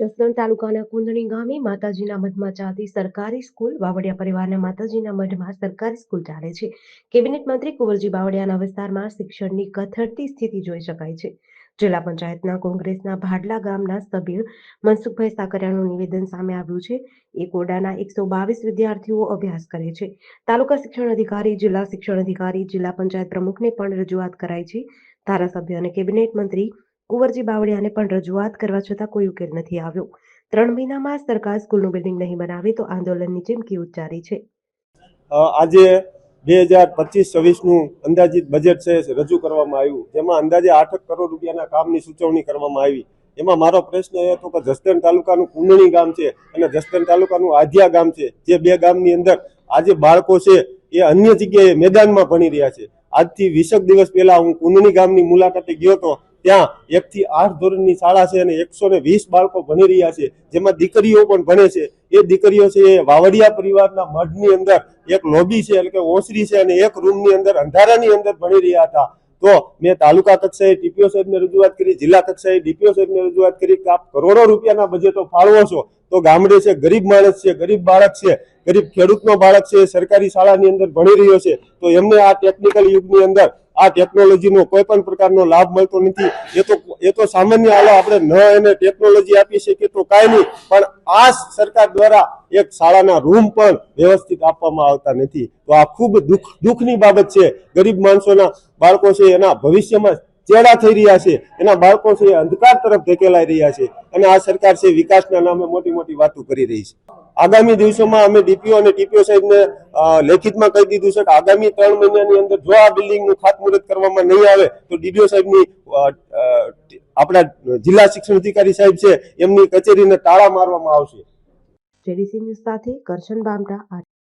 જસદણ તાલુકાના કુંદણી ગામે માતાજીના મઢમાં ચાલતી સરકારી સ્કૂલ વાવડિયા પરિવારના માતાજીના મઢમાં સરકારી સ્કૂલ ચાલે છે. કેબિનેટ મંત્રી કુંવરજી બાવળિયાના વિસ્તારમાં શિક્ષણની કથળતી સ્થિતિ જોઈ શકાય છે. જિલ્લા પંચાયતના કોંગ્રેસના ભાડલા ગામના સભ્ય મનસુખભાઈ સાકરિયાનું નિવેદન સામે આવ્યું છે. એક ઓરડાના એકસો બાવીસ વિદ્યાર્થીઓ અભ્યાસ કરે છે. તાલુકા શિક્ષણ અધિકારી, જિલ્લા શિક્ષણ અધિકારી, જિલ્લા પંચાયત પ્રમુખને પણ રજૂઆત કરાઈ છે. ધારાસભ્ય અને કેબિનેટ મંત્રી કુંવરજી બાવળિયાને પણ રજૂઆત કરવા છતાં કોઈ ઉકેલ નથી આવ્યો. ત્રણ મહિનામાં સરકાર સ્કૂલનું બિલ્ડિંગ નહીં બનાવે તો આંદોલનની ચીમકી ઉચ્ચારી છે. આજે બે હજાર પચીસ છવ્વીસનું અંદાજિત બજેટ છે રજૂ કરવામાં આવ્યું. જેમાં અંદાજે આઠ કરોડ રૂપિયાના કામની સૂચવણી કરવામાં આવી. એમાં મારો પ્રશ્ન એ હતો કે જસદણ તાલુકાનું કુંડણી ગામ છે અને જસદણ તાલુકાનું આધ્યા ગામ છે, જે બે ગામની અંદર આજે બાળકો છે એ અન્ય જગ્યાએ મેદાનમાં ભણી રહ્યા છે. આજથી વીસક દિવસ પહેલા હું કુંડણી ગામની મુલાકાતે ગયો હતો ત્યાં એકથી આઠ ધોરણની શાળા છે અને એકસો ને વીસ બાળકો ભણી રહ્યા છે. જેમાં દીકરીઓ પણ ભણે છે. એ દીકરીઓ છે એ વાવડિયા પરિવારના મઢની અંદર એક લોબી છે, એટલે કે ઓસરી છે અને એક રૂમની અંદર અંધારાની અંદર ભણી રહ્યા હતા. તો મેં તાલુકા કક્ષાએ ટીપીઓ સાહેબને રજૂઆત કરી, જિલ્લા કક્ષાએ ડીપીઓ સાહેબને રજૂઆત કરી કે આપ કરોડો રૂપિયાના બજેટો ફાળવો છો. તો ગામડે છે, ગરીબ માણસ છે, ગરીબ બાળક છે, ગરીબ ખેડૂતનો બાળક છે સરકારી શાળાની અંદર ભણી રહ્યો છે. તો એમને આ ટેકનિકલ યુગની અંદર આ ટેકનોલોજીનો કોઈ પણ પ્રકારનો લાભ મળતો નથી. એ તો એ તો સામાન્ય હાલો આપણે ન એને ટેકનોલોજી આપી શકીએ તો કાંઈ નહીં. પણ આ સરકાર દ્વારા એક શાળાના રૂમ પણ વ્યવસ્થિત આપવામાં આવતા નથી. તો આ ખૂબ દુઃખ, દુઃખની બાબત છે. ગરીબ માણસોના બાળકો છે, એના ભવિષ્યમાં ચેડા થઈ રહ્યા છે, એના બાળકો છે અંધકાર તરફ ધકેલાઈ રહ્યા છે અને આ સરકાર છે વિકાસના નામે મોટી મોટી વાતો કરી રહી છે. આગામી દિવસોમાં અમે ડીપીઓ અને ટીપીઓ સાહેબને લેખિતમાં કહી દીધું છે કે આગામી ત્રણ મહિનાની અંદર જો આ બિલ્ડિંગનું ખાતમુહૂર્ત કરવામાં નહીં આવે, તો ડીડીઓ સાહેબની આપણા જિલ્લા શિક્ષણ અધિકારી સાહેબ છે, એમની કચેરીને તાળા મારવામાં આવશે. જેડીસી ન્યૂઝ સાથે કરશન બામટા